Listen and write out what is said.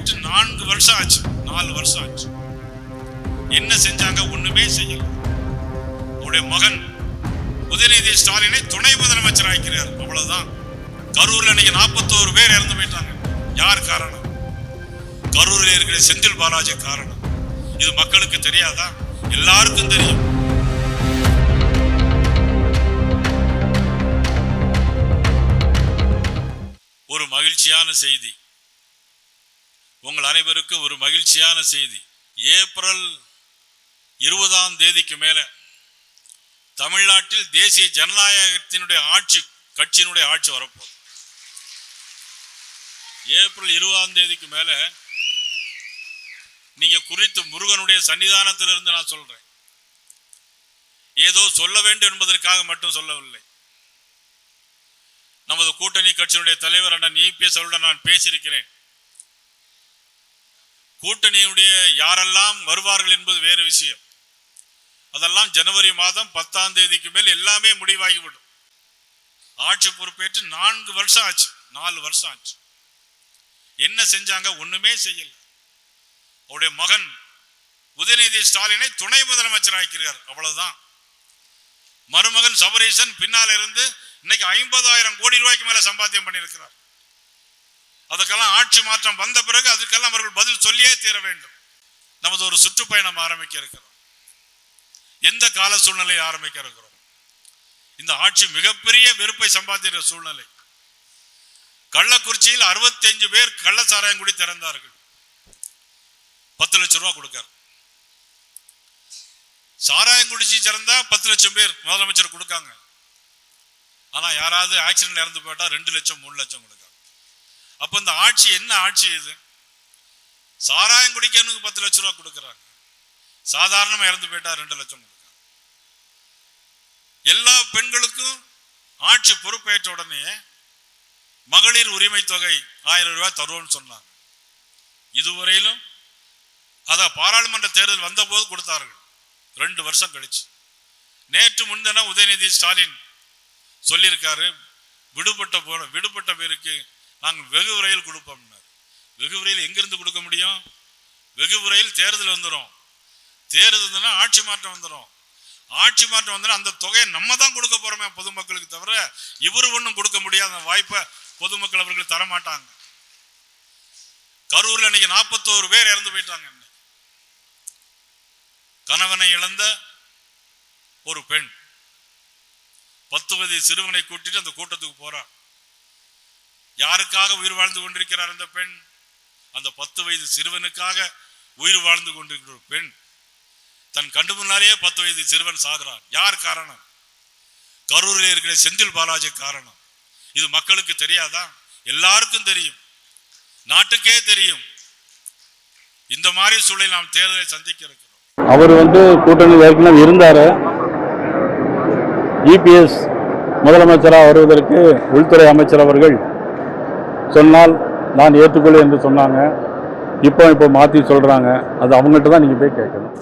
பொறுப்பேற்று நான்கு வருஷம் ஆச்சு. நாலு வருஷம் ஆச்சு. என்ன செஞ்சாங்க? ஒண்ணுமே செய்யல. உடைய மகன் உதயநிதி ஸ்டாலினை துணை முதலமைச்சர் ஆக்கிறார் அவ்வளவுதான். கரூர்ல இன்னைக்கு நாற்பத்தோரு பேர் இறந்து போயிட்டாங்க. யார் காரணம்? கரூரில் இருக்கிற செந்தில் பாலாஜி காரணம். இது மக்களுக்கு தெரியாதா? எல்லாருக்கும் தெரியும். ஒரு மகிழ்ச்சியான செய்தி. உங்கள் அனைவருக்கும் ஒரு மகிழ்ச்சியான செய்தி. ஏப்ரல் இருபதாம் தேதிக்கு மேல தமிழ்நாட்டில் தேசிய ஜனநாயகத்தினுடைய ஆட்சி கட்சியினுடைய ஆட்சி வரப்போகுது. ஏப்ரல் இருபதாம் தேதிக்கு மேல நீங்க குறித்து முருகனுடைய சன்னிதானத்திலிருந்து நான் சொல்றேன். ஏதோ சொல்ல வேண்டும் என்பதற்காக மட்டும் சொல்லவில்லை. நமது கூட்டணி கட்சியினுடைய தலைவர் அண்ணன் இபிஎஸ் அவருடன் நான் பேசியிருக்கிறேன். கூட்டணியுடைய யாரெல்லாம் வருவார்கள் என்பது வேறு விஷயம். அதெல்லாம் ஜனவரி மாதம் பத்தாம் தேதிக்கு மேல் எல்லாமே முடிவாகிவிடும். ஆட்சி பொறுப்பேற்று நான்கு வருஷம் ஆச்சு. நாலு வருஷம் ஆச்சு. என்ன செஞ்சாங்க? ஒண்ணுமே செய்யல. அவருடைய மகன் உதயநிதி ஸ்டாலினை துணை முதலமைச்சர் ஆக்கிறார் அவ்வளவுதான். மருமகன் சபரீசன் பின்னால் இருந்து இன்னைக்கு ஐம்பதாயிரம் கோடி ரூபாய்க்கு மேல சம்பாத்தியம் பண்ணியிருக்கிறார். அதுக்கெல்லாம் ஆட்சி மாற்றம் வந்த பிறகு அதுக்கெல்லாம் அவர்கள் பதில் சொல்லியே தீர வேண்டும். நமது ஒரு சுற்றுப்பயணம் ஆரம்பிக்க இருக்கிறோம். எந்த கால சூழ்நிலையை ஆரம்பிக்க இருக்கிறோம்? இந்த ஆட்சி மிகப்பெரிய வெறுப்பை சம்பாதிக்கிற சூழ்நிலை. கள்ளக்குறிச்சியில் 65 பேர் கள்ள சாராயம் குடி திறந்தார்கள். பத்து லட்சம் ரூபா கொடுக்கார். சாராயம் குடிச்சு திறந்தா பத்து லட்சம் பேர் முதலமைச்சர் கொடுக்காங்க. ஆனா யாராவது ஆக்சிடென்ட் இறந்து போயிட்டா ரெண்டு லட்சம் மூணு லட்சம் கொடுக்காங்க. அப்ப இந்த ஆட்சி என்ன ஆட்சி இது? சாராயம் குடிக்கணுக்கு பத்து லட்சம் ரூபா கொடுக்குறாங்க. சாதாரணமா இறந்து போயிட்டா ரெண்டு லட்சம் கொடுக்காங்க எல்லா பெண்களுக்கும் ஆட்சி பொறுப்பேற்ற உடனே மகளிர் உரிமை தொகை ஆயிரம் ரூபாய் தருவோம்னு சொன்னாங்க. இதுவரையிலும் அத பாராளுமன்ற தேர்தல் வந்தபோது கொடுத்தார்கள். ரெண்டு வருஷம் கழிச்சு. நேற்று முன்தினம் உதயநிதி ஸ்டாலின் சொல்லியிருக்காரு விடுபட்ட போன விடுபட்ட பேருக்கு நாங்கள் வெகு விரைவில் கொடுப்போம்னார் வெகு விரைவில் எங்கிருந்து கொடுக்க முடியும்? வெகு விரைவில் தேர்தல் வந்துடும் தேர்தல் இருந்ததுன்னா ஆட்சி மாற்றம் வந்துடும் ஆட்சி மாற்றம் வந்தால் அந்த தொகையை நம்ம தான் கொடுக்க போறோமே பொதுமக்களுக்கு தவிர இவர் ஒன்றும் கொடுக்க முடியாத வாய்ப்பை பொதுமக்கள் அவர்கள் தர மாட்டாங்க கரூர்ல இன்னைக்கு நாற்பத்தோரு பேர் இறந்து போயிட்டாங்க என்ன கணவனை இழந்த ஒரு பெண். பத்து வயது சிறுவனை கூட்டிட்டு அந்த கூட்டத்துக்கு போறான். யாருக்காக உயிர் வாழ்ந்து கொண்டிருக்கிறார் அந்த பெண்? அந்த பத்து வயது சிறுவனுக்காக உயிர் வாழ்ந்து கொண்டிருக்கிற பெண். தன் கண்டு முன்னாலேயே பத்து வயது சிறுவன் சாகிறார். யார் காரணம்? கரூரில் இருக்கிற செந்தில் பாலாஜி காரணம். இது மக்களுக்கு தெரியாதா? எல்லாருக்கும் தெரியும். நாட்டுக்கே தெரியும். இந்த மாதிரி சூழலில் நாம் தேர்தலை சந்திக்க இருக்கிறோம். அவர் வந்து கூட்டணி ஏற்கனவே இருந்தார். இபிஎஸ் முதலமைச்சராக வருவதற்கு உள்துறை அமைச்சர் அவர்கள் சொன்னால் நான் ஏற்றுக்கொள்ளு என்று சொன்னாங்க. இப்போ இப்போ மாற்றி சொல்கிறாங்க அது அவங்கள்ட்ட தான் நீங்கள் போய் கேட்கணும்.